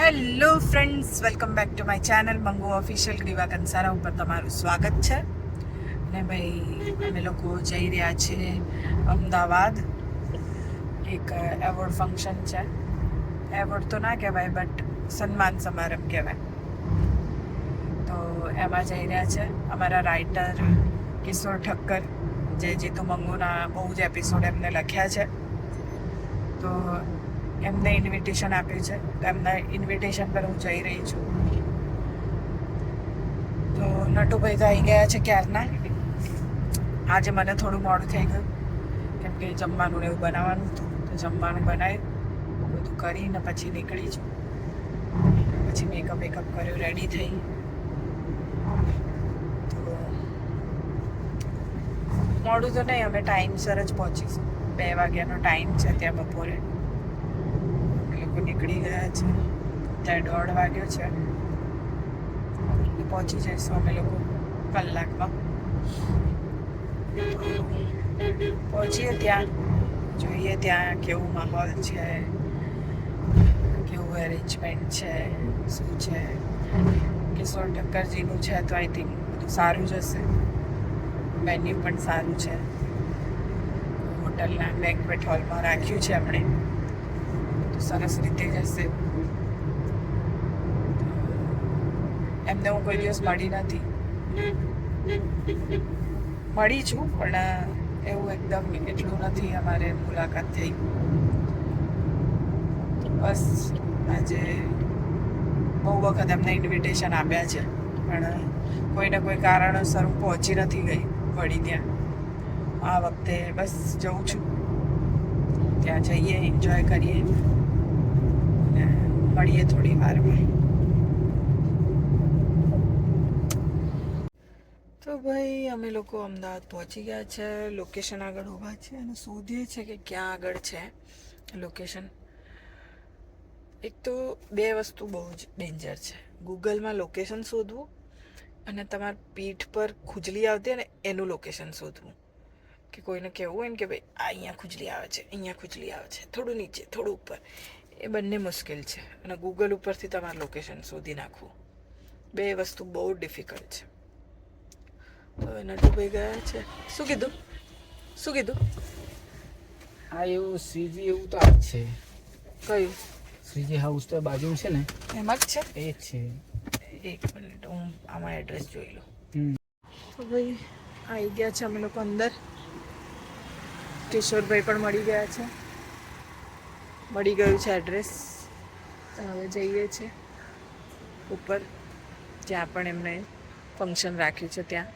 Hello friends welcome back to my channel Mangu official Griva Kansara ઉપર તમારું સ્વાગત છે. અને ભાઈ, અમે લોકો જઈ રહ્યા છીએ અમદાવાદ. એક એવોર્ડ ફંક્શન છે. એવોર્ડ તો ના કહેવાય બટ સન્માન સમારંભ કહેવાય. તો એમાં જઈ રહ્યા છે અમારા રાઇટર કિશોર ઠક્કર, જે જીતુ મંગુના બહુ જ એપિસોડ એમને લખ્યા છે. તો એમને ઇન્વિટેશન આપ્યું છે. તો એમના ઇન્વિટેશન પર હું જઈ રહી છું. તો નટુભાઈ તો આવી ગયા છે ક્યારના? આજે મને થોડું મોડું થઈ ગયું. કેમ કે જમવાનું એવું બનાવવાનું હતું. તો જમવાનું બનાવ્યું. બધું કરીને પછી નીકળી છું. પછી મેકઅપ વેકઅપ કર્યો રેડી થઈ. તો મોડું તો નહીં, અમે ટાઈમસર જ પહોંચીશું. બે વાગ્યાનો ટાઈમ છે ત્યાં બપોરે. લોકો નીકળી ગયા છે. ત્યાં દોઢ વાગ્યો છે. પહોંચી જઈશું અમે લોકો કલાકમાં. પહોંચીએ ત્યાં. જોઈએ ત્યાં કેવું માહોલ છે, કેવું અરેન્જમેન્ટ છે, શું છે, કિશોર ઠક્કરજીનું છે તો આઈ થિંક બધું સારું જ હશે. મેન્યુ પણ સારું છે. હોટલના બેન્કવેટ હોલમાં રાખ્યું છે આપણે. સરસ રીતે જશે. એમને હું કોઈ દિવસ મળી નથી. મળી છું, પણ એવું એકદમ એટલું નથી અમારે મુલાકાત થઈ. બસ, આજે બહુ વખત એમને ઇન્વિટેશન આપ્યા છે, પણ કોઈને કોઈ કારણોસર હું પહોંચી નથી ગઈ વળી ત્યાં. આ વખતે બસ જઉં છું. ત્યાં જઈએ એન્જોય કરીએ. મળીએ થોડી વારમાં. તો ભાઈ, અમે લોકો અમદાવાદ પહોંચી ગયા છે લોકેશન આગળ ઊભા છે અને શોધીએ છે કે ક્યાં આગળ છે લોકેશન એક તો બે વસ્તુ બહુ જ ડેન્જર છે. ગૂગલમાં લોકેશન શોધવું અને તમારા પીઠ પર ખુજલી આવતી અને એનું લોકેશન શોધવું. કે કોઈને કહેવું હોય ને કે ભાઈ, આ અહીંયા ખુજલી આવે છે, અહીંયા ખુજલી આવે છે, થોડું નીચે, થોડું ઉપર. એ બંને મુશ્કેલ છે અને ગૂગલ ઉપરથી તમારું લોકેશન શોધી નાખવું. બે વસ્તુ બહુ ડિફિકલ્ટ છે. તો હવે નટુભાઈ ગયા છે. શું કીધું? શું કીધું? હા એવું શ્રીજી એવું તો આ જ છે. કયું? શ્રીજી હાઉસ તો બાજુ છે ને? એમાં જ છે? એ જ છે. એક મિનિટ હું આમાં એડ્રેસ જોઈ લઉં. હમ. તો ભાઈ આવી ગયા છે અમે લોકો અંદર. કિશોરભાઈ પણ મળી ગયા છે. મળી ગયું છે એડ્રેસ હવે જઈએ છીએ ઉપર, જ્યાં પણ એમને ફંક્શન રાખ્યું છે ત્યાં.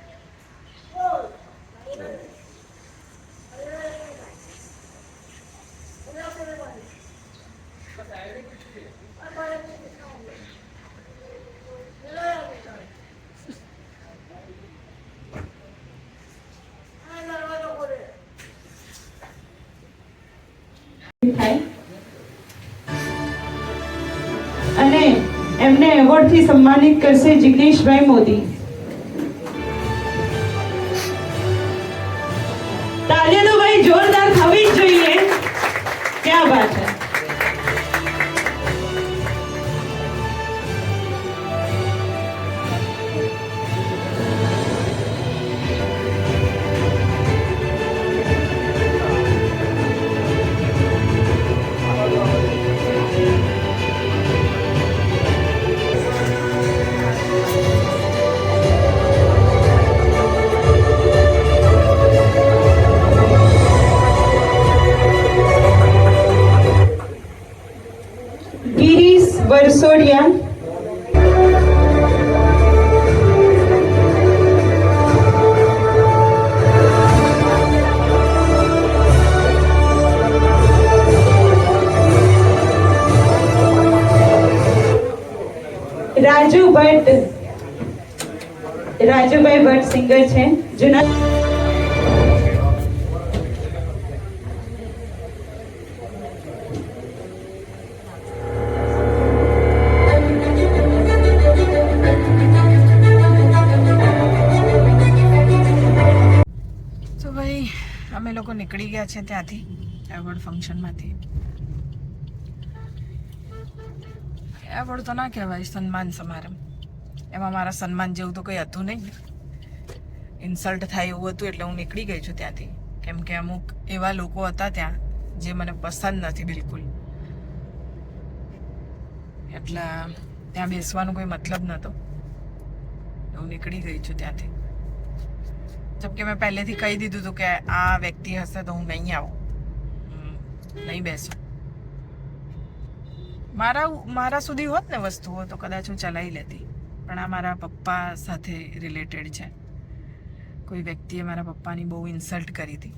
અને એમને એવોર્ડથી સન્માનિત કરશે જિગ્નેશભાઈ મોદી. તાલીઓ તો ભાઈ જોરદાર થવી જ જોઈએ. ક્યાં વાત છે? નીકળી ગયા છે ત્યાંથી એવોર્ડ ફંક્શનમાંથી એવોર્ડ તો ના કહેવાય, સન્માન સમારંભ. એમાં મારા સન્માન જેવું તો કંઈ હતું નહીં. ઇન્સલ્ટ થાય એવું હતું એટલે હું નીકળી ગઈ છું ત્યાંથી. કેમ કે અમુક એવા લોકો હતા ત્યાં જે મને પસંદ નથી બિલકુલ. એટલે ત્યાં બેસવાનો કોઈ મતલબ નહોતો. હું નીકળી ગઈ છું ત્યાંથી. જબકે મેં પહેલેથી કહી દીધું હતું કે આ વ્યક્તિ હશે તો હું નહીં આવું નહીં બેસું મારા મારા સુધી હોત ને વસ્તુઓ તો કદાચ હું ચલાવી લેતી પણ આ મારા પપ્પા સાથે રિલેટેડ છે કોઈ વ્યક્તિએ મારા પપ્પાની બહુ ઇન્સલ્ટ કરી હતી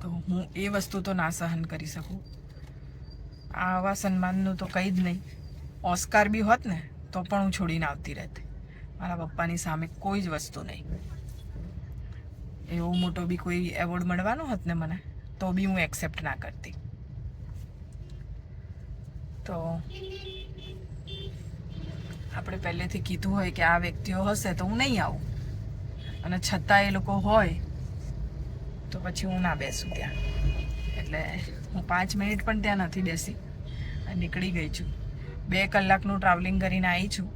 તો હું એ વસ્તુ તો ના સહન કરી શકું। આવા સન્માનનું તો કંઈ જ નહીં। ઓસ્કાર બી હોત ને, તો પણ હું છોડીને આવતી રહેતી. મારા પપ્પાની સામે કોઈ જ વસ્તુ નહીં. એવો મોટો બી કોઈ એવોર્ડ મળવાનો હોત ને મને, તો બી હું એક્સેપ્ટ ના કરતી. તો આપણે પહેલેથી કીધું હોય કે આ વ્યક્તિઓ હશે તો હું નહીં આવું. અને છતાં એ લોકો હોય, તો પછી હું ના બેસું ત્યાં. એટલે હું પાંચ મિનિટ પણ ત્યાં નથી બેસી. નીકળી ગઈ છું. બે કલાકનું ટ્રાવેલિંગ કરીને આવી છું.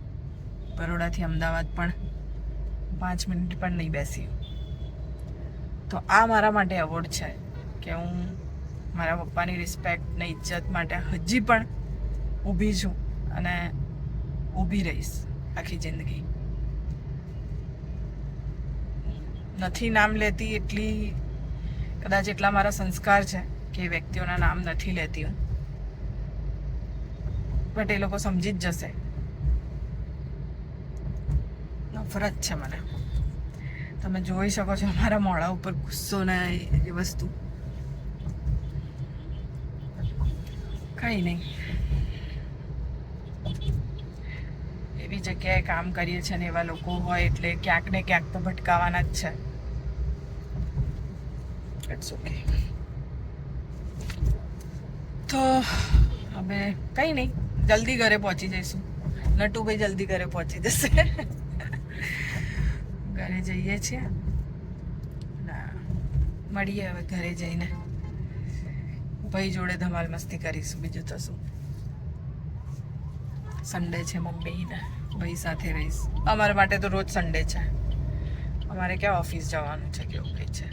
બરોડાથી અમદાવાદ પણ પાંચ મિનિટ પણ નહીં બેસી. તો આ મારા માટે એવોર્ડ છે કે હું મારા પપ્પાની રિસ્પેક્ટ ને ઇજ્જત માટે હજી પણ ઊભી છું અને ઊભી રહીશ આખી જિંદગી. નથી નામ લેતી એટલી કદાચ એટલા મારા સંસ્કાર છે કે વ્યક્તિઓના નામ નથી લેતી હું. બટ એ લોકો સમજી જ જશે. નફરત છે મને. તમે જોઈ શકો છો મારા મોઢા ઉપર ગુસ્સો ને એ વસ્તુ. કઈ નહીં. એવી જગ્યાએ કામ કરીએ છીએ ને એવા લોકો હોય એટલે ક્યાંક ને ક્યાંક તો ભટકાવાના જ છે. ઇટ્સ ઓકે તો હવે કંઈ નહીં. જલ્દી ઘરે પહોંચી જઈશું. નટુભાઈ જલ્દી ઘરે પહોંચી જશે. ઘરે જઈએ છીએ. ના મળીએ હવે ઘરે જઈને. ભાઈ જોડે ધમાલ મસ્તી કરીશું બીજું તો શું. સન્ડે છે મમ્મીને ભાઈ સાથે રહીશ. અમારા માટે તો રોજ સન્ડે છે. અમારે ક્યાં ઓફિસ જવાનું છે કેવું કંઈ છે.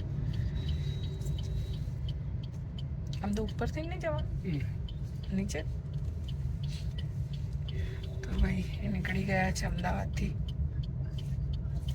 આમ તો ઉપરથી નહીં જવાનું? નીચે? તો ભાઈ નીકળી ગયા છે અમદાવાદથી.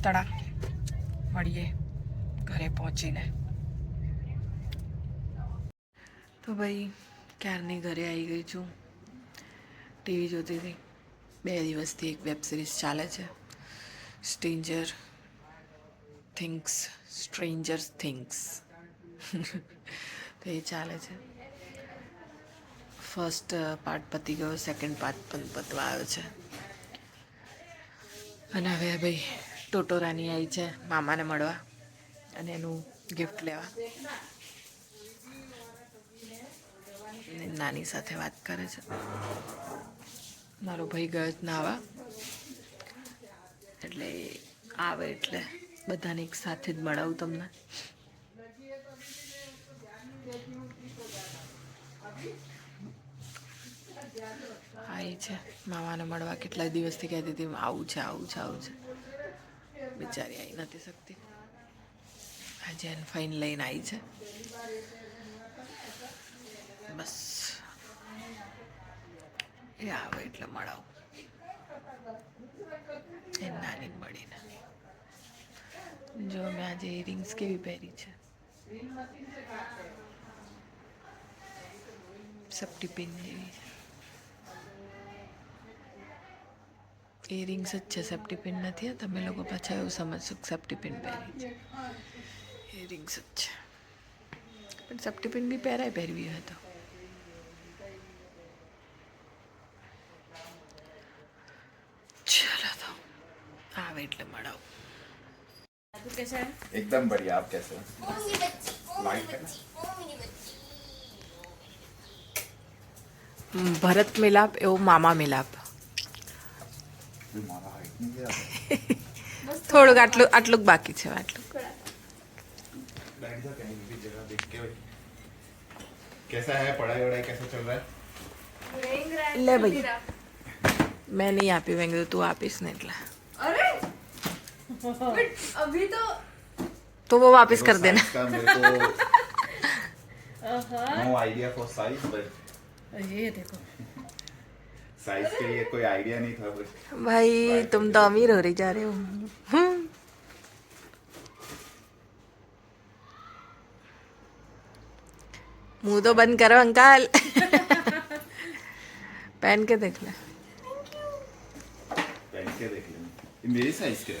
તડા મળીએ ઘરે પહોંચીને. તો ભાઈ, ક્યારની ઘરે આવી ગઈ છું? ટીવી જોતી હતી. બે દિવસથી એક વેબ સિરીઝ ચાલે છે. સ્ટ્રેન્જર થિંગ્સ સ્ટ્રેન્જર થિંગ્સ તો એ ચાલે છે. ફર્સ્ટ પાર્ટ પતી ગયો સેકન્ડ પાર્ટ પણ પતવા આવ્યો છે. અને હવે ભાઈ ટોટોરાની આવી છે, મામાને મળવા અને એનું ગિફ્ટ લેવા. નાની સાથે વાત કરે છે. મારો ભાઈ ગયો જ નાવા. એટલે આવે એટલે બધાને એક સાથે જ મળાવું તમને. આવી છે, મામાને મળવા કેટલા દિવસથી કહેતી હતી, આવું છે આવું છે આવું છે. બિચારી આવી નથી શકતી. આજે એને ફાઇન લઈને આવી છે. બસ. એ આવે એટલે મળાવું. એ નાની મળીને જો મેં આજે ઇયરિંગ્સ કેવી પહેરી છે. સપટી પિન જેવી. છે એ રિંગ્સ જ છે સેફ્ટી પિન નથી તમે લોકો પાછા એવું સમજશો કે સેફ્ટી પિન પહેરી છે. એ રિંગ્સ જ છે. પણ સેફ્ટી પિન બી પહેરાય પહેરવી હોય તો. ચલો તો આવે એટલે મળાવ एकदम बढ़िया आप कैसे ભરત મિલાપ એવો મામા મિલાપ. થોડુંક આટલું આટલું જ બાકી છે આટલું बैठ जा कहीं भी जगह देख के भाई कैसा है पढ़ाई वढ़ाई कैसा चल रहा है લે ભાઈ મેં નહીં આપી મેં કીધું તું આપીશ ને એટલે अरे बट अभी तो તો वो वापस कर देखो, देना size का मेरे को no idea for size but ये देखो साइज़ के लिए कोई आइडिया नहीं था भाई, भाई तुम तो अमीर हो रही जा रहे हो। हम्म। मुँह तो बंद करो अंकल। पहन के देख ले। पहन के देख ले। मेरे साइज़ के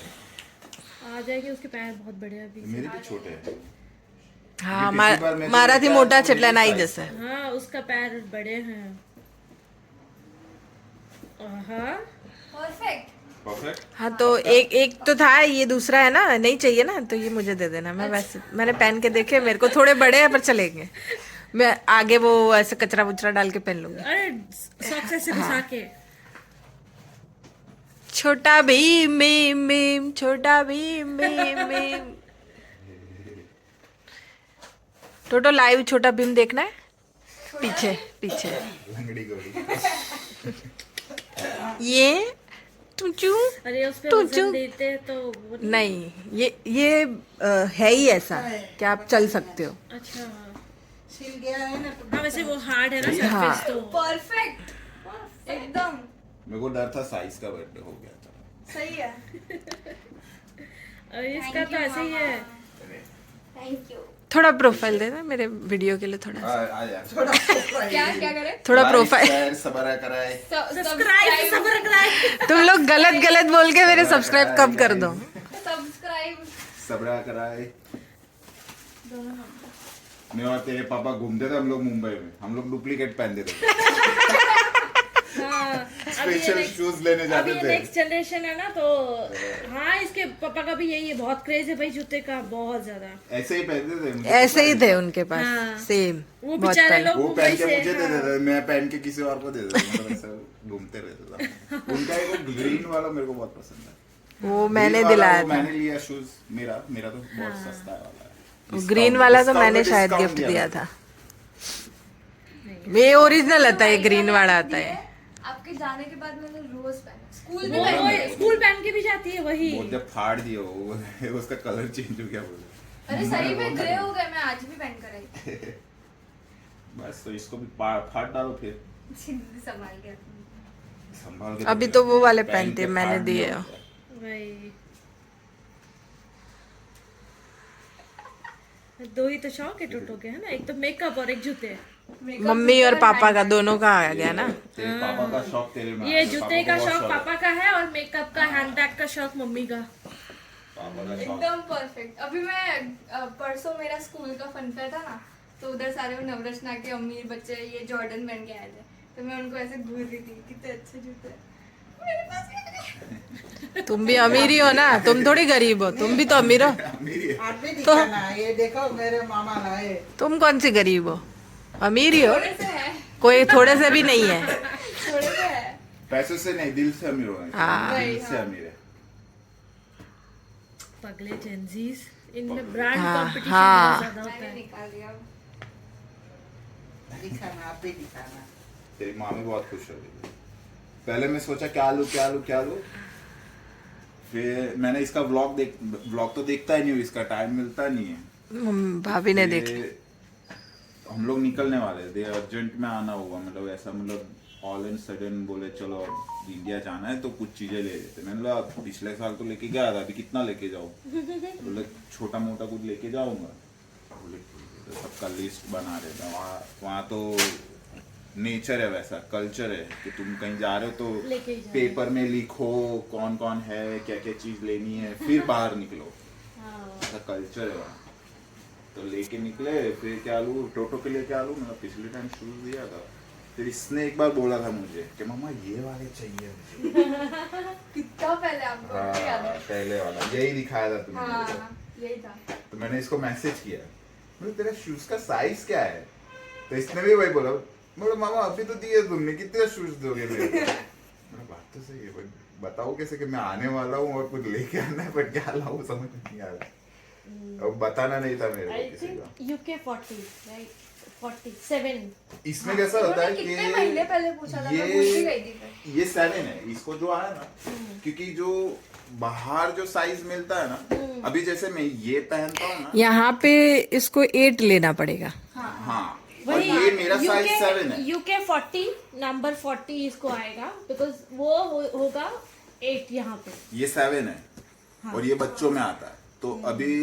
आ जाएगी उसके पैर बहुत बड़े हैं अभी। मेरे भी छोटे हैं। हाँ मारा तो थी मोटा चटला नहीं जैसा। हाँ उसका पैर बड़े हैं। परफेक्ट परफेक्ट हाँ तो एक एक तो था ये दूसरा है ना नहीं चाहिए ना तो ये मुझे दे देना। मैं वैसे मैंने पहन के देखे मेरे को थोड़े बड़े हैं पर चलेंगे। मैं आगे वो ऐसे कचरा वचरा डाल के पहन लूँगी। अरे सॉक्स ऐसे घुसा के। छोटा भीम मीम मीम छोटा भीम मीम मीम टोटो लाइव छोटा भीम देखना है? पीछे पीछे। ये टुचू अरे उस पे तो वज़न देते हैं तो नहीं। ये ये है ही ऐसा कि आप चल सकते हो। अच्छा। छिल गया है हाँ वैसे वो हार्ड है ना हाँ। सरफेस तो। परफेक्ट एकदम। मेरे को डर था साइज़ का बट हो गया था। सही है। और इसका तो ऐसे ही है। थैंक यू थोड़ा प्रोफ़ाइल देना मेरे वीडियो के लिए थोड़ा आ, आ क्या क्या करें? थोड़ा प्रोफ़ाइल share, सबरा कराए। सब्सक्राइब सब्सक्राइब तुम लोग गलत गलत बोल के मेरे सब्सक्राइब कब कर दो। सब्सक्राइब कराए। मैं और तेरे पापा घूमते थे हम लोग मुंबई में। हम लोग डुप्लीकेट पहनते थे। हाँ स्पेशल शूज़ लेने जाते थे। नेक्स्ट जनरेशन है ना तो हाँ। इसके पापा का भी यही है बहुत क्रेज है भाई जूते का बहुत ज़्यादा। ऐसे ही पहनते थे ऐसे ही थे उनके पास हाँ। सेम वो बेचारे लोग वो पहन के मुझे दे हाँ। देते थे मैं पहन के किसी और को दे देता था मतलब घूमते रहता था। उनका एक ग्रीन वाला मेरे को बहुत पसंद है। वो मैंने दिलाया था। मैंने लिया शूज़ मेरा मेरा तो बहुत सस्ता वाला है। वो ग्रीन वाला तो मैंने शायद गिफ्ट दिया था। ये ओरिजिनल आता है ग्रीन वाला आता है। आपके जाने के बाद मैंने रोज पहना। स्कूल में वो मैं। स्कूल पहन के भी जाती है वही। वो जब फाड़ दिया उसका कलर चेंज हो गया बोले। अरे सही में ग्रे हो गए मैं आज भी पहन कर आई। बस तो इसको भी फाड़ डालो फिर। ज़िंदगी संभाल के संभाल के अभी तो वो वाले पहन पहनते मैंने दिए। हो। वही। दो ही तो शौक है टूटो के है ना? एक तो मेकअप और एक जूते। मम्मी और पापा का दोनों का आ गया ना? पापा का शौक तेरे में ये जूते का शौक पापा का है और मेकअप का हैंडबैग का शौक मम्मी का। एकदम परफेक्ट अभी मैं परसों मेरा स्कूल का फन फेयर था ना तो उधर सारे वो नवरत्ना के अमीर बच्चे ये जॉर्डन बन के आए थे। तो मैं उनको ऐसे घूर रही थी कितने अच्छे जूते। मेरे पास भी नहीं। तुम भी अमीर ही हो ना तुम थोड़ी गरीब हो तुम भी तो अमीर हो। दिखाना ये देखो मेरे मामा लाए तुम कौन सी गरीब हो? अमीर ही हो। है। कोई थोड़े से भी नहीं है। थोड़े से है। पैसों से नहीं दिल से अमीर हो हाँ। दिल से अमीर है। पगले जेंजीज इनमें ब्रांड हाँ, कंपटीशन हाँ। ज़्यादा होता है। निकाल दिया। दिखाना आप भी दिखाना तेरी माँ भी बहुत खुश हो गई पहले मैं सोचा क्या लूँ क्या लूँ क्या लूँ? फिर मैंने इसका व्लॉग देख व्लॉग तो देखता ही नहीं हूँ इसका टाइम मिलता नहीं है। भाभी ने देख हम लोग निकलने वाले थे अर्जेंट में आना होगा। मतलब ऐसा मतलब ऑल एंड सडन बोले चलो इंडिया जाना है तो कुछ चीज़ें ले लेते मैंने बोला पिछले साल तो लेके गया था अभी कितना लेके जाऊँ बोले छोटा मोटा कुछ लेके जाऊँगा। बोले तो सबका लिस्ट बना रहे थे वहाँ वहाँ तो नेचर है वैसा कल्चर है कि तुम कहीं जा रहे हो तो पेपर में लिखो कौन कौन है क्या क्या चीज़ लेनी है फिर बाहर निकलो। ऐसा कल्चर है वहाँ। तो लेके निकले फिर क्या लूँ टोटो के लिए क्या लूँ मैंने पिछले टाइम शूज़ दिया था। तो इसने एक बार बोला था मुझे कि मामा ये वाले चाहिए मुझे। कितना पहले आपको हाँ, पहले वाला यही दिखाया था तुमने हाँ यही था। तो मैंने इसको मैसेज किया। बोले तेरा शूज़ का साइज़ क्या है? तो इसने भी वही बोला। बोले मामा अभी तो दिए तुमने कितने शूज़ दोगे मेरे बात तो सही है बताओ कैसे कि मैं आने वाला हूँ और कुछ लेके आना है पर क्या लाऊं समझ नहीं आ रहा। अब बताना नहीं था मेरे को किसी का। यूके 40 राइट 47 इसमें कैसा होता है कितने महीने पहले पूछा था? मैं कि भूल ही गई ये ये सेवन है इसको जो आया ना क्योंकि जो बाहर जो साइज़ मिलता है ना अभी जैसे मैं ये पहनता हूँ ना। यहाँ पे इसको एट लेना पड़ेगा। हाँ। और ये मेरा साइज़ सेवन है। यूके 40 नंबर 40 इसको आएगा बिकॉज़ वो होगा एट यहाँ पे। ये सेवन है। और ये बच्चों में आता है। तो अभी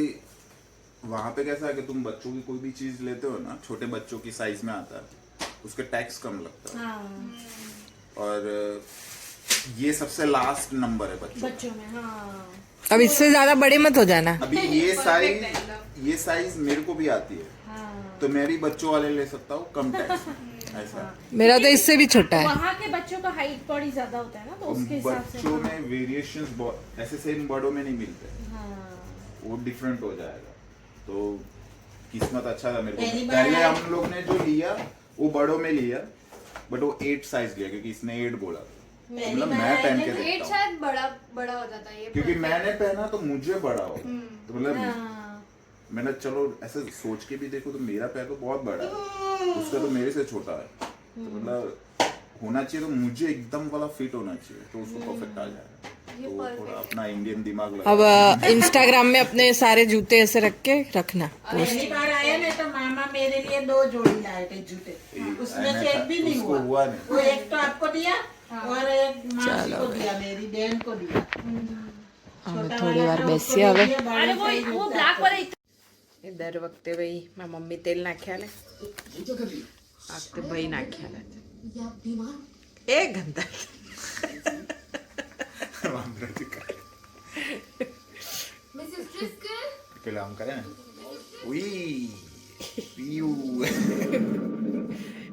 वहाँ पे कैसा है कि तुम बच्चों की कोई भी चीज़ लेते हो ना छोटे बच्चों की साइज़ में आता है उसका टैक्स कम लगता है। हाँ। और ये सबसे लास्ट नंबर है बच्चों बच्चों में हाँ। अब इससे ज़्यादा बड़े मत हो जाना। अभी ये साइज़ ये साइज़ मेरे को भी आती है। हाँ। तो मैं भी बच्चों वाले ले सकता हूँ कम टैक्स ऐसा। मेरा तो इससे भी छोटा है। वहाँ के बच्चों का हाइट बड़ी ज़्यादा होता है ना तो उसके हिसाब से बच्चों में वेरिएशंस ऐसे सेम बड़ों में नहीं मिलते। हाँ। वो डिफरेंट हो जाएगा। तो किस्मत अच्छा था मेरे को। पहले हम लोग ने जो लिया वो बड़ों में लिया बट वो एट साइज़ लिया क्योंकि इसने एट बोला था। मतलब मैं पहन के देखता हूँ। शायद बड़ा बड़ा हो जाता है ये क्योंकि मैंने पहना तो मुझे बड़ा हो। हम्म। तो मतलब हाँ। मैंने चलो ऐसे सोच के भी देखो तो मेरा पैर तो बहुत बड़ा है। उसका तो मेरे से छोटा है। तो मतलब होना चाहिए तो मुझे एकदम वाला फिट होना चाहिए तो उसको परफेक्ट आ जाएगा। तो थोड़ा अपना इंडियन दिमाग लगा अब इंस्टाग्राम में अपने सारे जूते ऐसे रख के रखना पहली बार आया ना तो मामा मेरे लिए दो जोड़ी लाए थे जूते उसमें से एक भी नहीं उसको हुआ हुआ नहीं वो एक तो आपको दिया और एक मासी को दिया मेरी बहन को दिया छोटा थोड़ी वाला बार था, બેસીએ उसको હવે दिया, बड़े अरे वो साइज वो में ब्लैक वाला એ દર વખતે ભાઈ મારા મમ્મી તેલ નાખ્યા લે આ વખતે ભાઈ નાખ્યા લે એ ગંદા પેલા આમ કરે ને ઉઈ પીયુ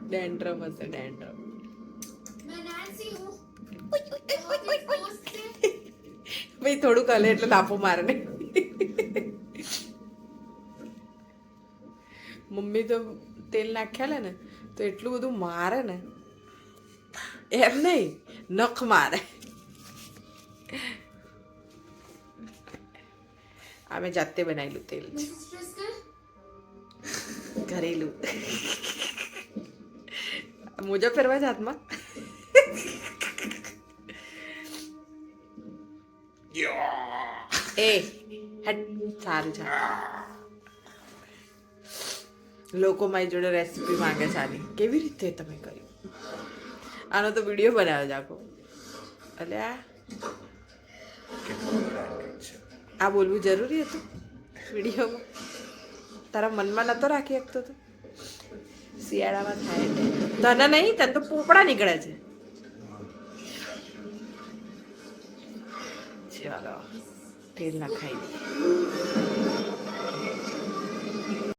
ડેન્ડ્રફ હશે ડેન્ડ્રફ ભાઈ થોડુંક કલે એટલે લાફો મારે ને મમ્મી તો તેલ નાખ્યા લે ને તો એટલું બધું મારે ને એમ નહીં નખ મારે આ મેં જાતે બનાવેલું તેલ છે. ઘરેલું. મોજા ફેરવા જ હાથમાં? એ હટ સારું છે. લોકો મારી જોડે રેસીપી માંગે છે આની. કેવી રીતે તમે કર્યું? આનો તો વીડિયો બનાવ્યો છે આખો એટલે આ આ બોલવું જરૂરી હતું? વિડીયોમાં? તારા મનમાં નતો રાખી શકતો તો શિયાળામાં થાય તને નહીં, તને તો પોપડા નીકળે છે. ચાલો, તેલ નખાઈ દઈએ